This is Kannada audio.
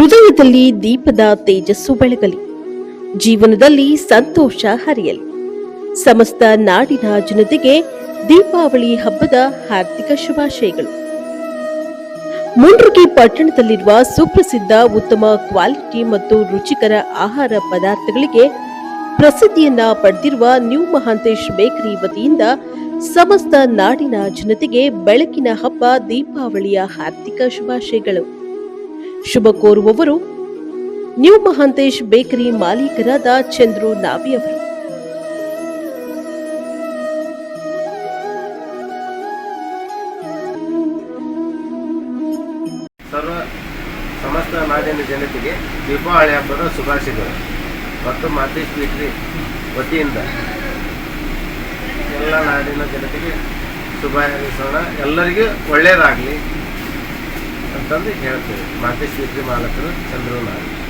ಜೀವನದಲ್ಲಿ ದೀಪದ ತೇಜಸ್ಸು ಬೆಳಗಲಿ. ಜೀವನದಲ್ಲಿ ಸಂತೋಷ ಹರಿಯಲಿ. ಸಮಸ್ತ ನಾಡಿನ ಜನತೆಗೆ ದೀಪಾವಳಿ ಹಬ್ಬದ ಹಾರ್ದಿಕ ಶುಭಾಶಯಗಳು. ಮುಂಡ್ರಗಿ ಪಟ್ಟಣದಲ್ಲಿರುವ ಸುಪ್ರಸಿದ್ಧ ಉತ್ತಮ ಕ್ವಾಲಿಟಿ ಮತ್ತು ರುಚಿಕರ ಆಹಾರ ಪದಾರ್ಥಗಳಿಗೆ ಪ್ರಸಿದ್ಧಿಯನ್ನ ಪಡೆದಿರುವ ನ್ಯೂ ಮಹಾಂತೇಶ್ ಬೇಕರಿ ವತಿಯಿಂದ ಸಮಸ್ತ ನಾಡಿನ ಜನತೆಗೆ ಬೆಳಕಿನ ಹಬ್ಬ ದೀಪಾವಳಿಯ ಹಾರ್ದಿಕ ಶುಭಾಶಯಗಳು. ಶುಭ ಕೋರುವವರು ನ್ಯೂ ಮಹಾಂತೇಶ್ ಬೇಕರಿ ಮಾಲೀಕರಾದ ಚಂದ್ರು ನಾವಿ ಅವರು. ಸರ್ವ ಸಮಸ್ತ ನಾಡಿನ ಜನತೆಗೆ ದೀಪಾವಳಿ ಹಬ್ಬದ ಶುಭಾಶಯಗಳು. ಮತ್ತು ಮಾತೇಶ್ ಬೇಕ್ರಿ ವತಿಯಿಂದ ಎಲ್ಲ ನಾಡಿನ ಜನತೆಗೆ ಶುಭ ಹಾರೈಸೋಣ. ಎಲ್ಲರಿಗೂ ಒಳ್ಳೆಯದಾಗಲಿ. ಅಂತಂದು ಹೇಳ್ತೇವೆ. ಮಾತೆ ಶ್ರೀ ಮಾಲಕರು ಚಂದ್ರು ನಾಡಿ